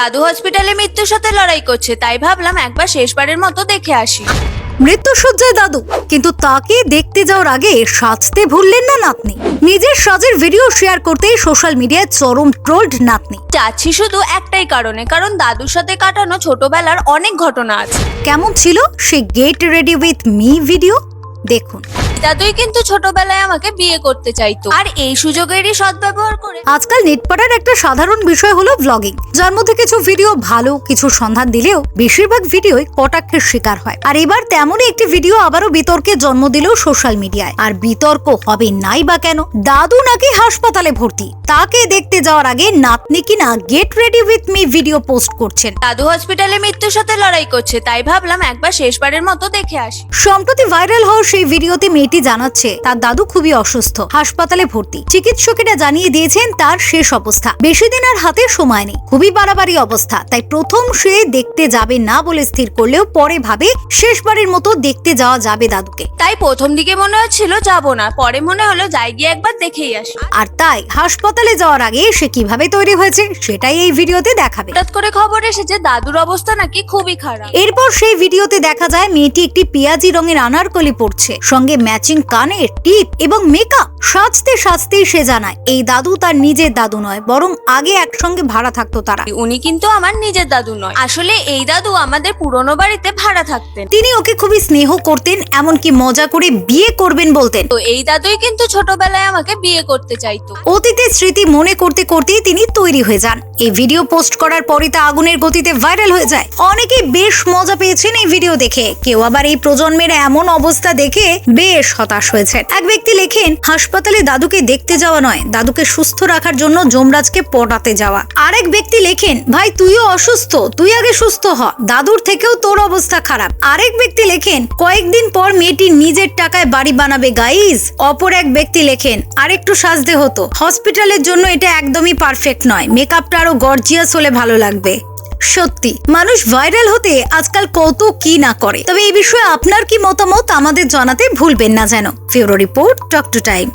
দাদু হসপিটালে মৃত্যুর সাথে লড়াই করছে তাই ভাবলাম একবার শেষবারের মতো দেখে আসি। মৃত্যুসজ্জায় দাদু কিন্তু তাকে দেখতে যাওয়ার আগে সাজতে ভুললেন না নাতনি। নিজের সাজের ভিডিও শেয়ার করতে সোশ্যাল মিডিয়ায় চরম ট্রোলড নাতনি। যাচ্ছি শুধু একটাই কারণে কারণ দাদুর সাথে কাটানো ছোটবেলার অনেক ঘটনা আছে। কেমন ছিল সে get ready with me video দেখুন। দাদুই কিন্তু ছোটবেলায় আমাকে বিয়ে করতে চাইতো। আর এই সুযোগেরই সদ্ব্যবহার করে আজকাল নেটপাড়ার একটা সাধারণ বিষয় হলো ব্লগিং যার মধ্যে কিছু ভিডিও ভালো কিছু সন্ধান দিলেও বেশিরভাগ ভিডিওই কটাক্ষের শিকার হয়। আর এবার তেমনই একটি ভিডিও আবারও বিতর্কে জন্ম দিল সোশ্যাল মিডিয়ায় আর বিতর্ক হবে নাই বা কেন? দাদু নাকি হাসপাতালে ভর্তি। তাকে দেখতে যাওয়ার আগে নাতনি কিনা get ready with me video post করছেন। দাদু হসপিটালে মৃত্যুর সাথে লড়াই করছে তাই ভাবলাম একবার শেষবারের মতো দেখে আসি। সম্প্রতি ভাইরাল হওয়া সেই ভিডিওতে মেয়েটি জানাচ্ছে তার দাদু খুবই অসুস্থ হাসপাতালে ভর্তি। চিকিৎসকেরা জানিয়ে দিয়েছেন তার শেষ অবস্থা। বেশি দিন আর হাতে সময় নেই। খুবই বাড়াবাড়ি অবস্থা। তাই প্রথম সে দেখতে যাবে না বলে স্থির করলেও পরে ভাবে শেষবারের মতো দেখতে যাওয়া যাবে দাদুকে। তাই প্রথম দিকে মনে হচ্ছিল যাব না পরে মনে হলো যাই গিয়ে একবার দেখেই আসি। আর তাই হাসপাতালে যাওয়ার আগে সে কীভাবে তৈরি হয়েছে সেটাই এই ভিডিওতে দেখাবে। হঠাৎ করে খবর এসেছে দাদুর অবস্থা নাকি খুবই খারাপ। এরপর সেই ভিডিওতে দেখা যায় মেয়েটি একটি পেঁয়াজি রঙের আনারকলি পরছে সঙ্গে ম্যাচিং কানের টিপ এবং মেকআপ সাজতে সাজতেই সে জানায় এই দাদু তার নিজের দাদু নয় বরং আগে একসঙ্গে ভাড়া থাকতো তারা। উনি কিন্তু আমার নিজের দাদু নয়। আসলে এই দাদু আমাদের পুরনো বাড়িতে ভাড়া থাকতেন। তিনি ওকে খুবই স্নেহ করতেন এমনকি মজা করে বিয়ে করবেন বলতেন। তো এই দাদুই কিন্তু ছোটবেলায় আমাকে বিয়ে করতে চাইতো। অতীতের স্মৃতি মনে করতে করতেই তিনি তৈরি হয়ে যান। এই ভিডিও পোস্ট করার পরই তা আগুনের গতিতে ভাইরাল হয়ে যায়। অনেকেই বেশ মজা পেয়েছেন এই ভিডিও দেখে। কেউ আবার এই প্রজন্মের এমন অবস্থা দেখে বেশ হতাশ হয়েছেন। এক ব্যক্তি লেখেন হাসপাতালে দাদুকে দেখতে যাওয়া নয়। দাদুকে সুস্থ রাখার জন্য যমরাজকে পটাতে যাওয়া। আরেক ব্যক্তি লেখেন, ভাই, তুইও অসুস্থ, তুই আগে সুস্থ হ। দাদুর থেকেও তোর অবস্থা খারাপ। আরেক ব্যক্তি লেখেন, কয়েকদিন পর মেয়েটি নিজের টাকায় বাড়ি বানাবে গাইজ অপর এক ব্যক্তি লেখেন, আরেকটু সাজতে হতো। হসপিটালের জন্য এটা একদমই পারফেক্ট নয়। মেকআপটা আরও গর্জিয়াস হলে ভালো লাগবে। সত্যি, মানুষ ভাইরাল হতে আজকাল কত কি না করে। তবে এই বিষয়ে আপনার কি মতামত আমাদের জানাতে ভুলবেন না যেন। ফিউরো রিপোর্ট টক টু টাইম।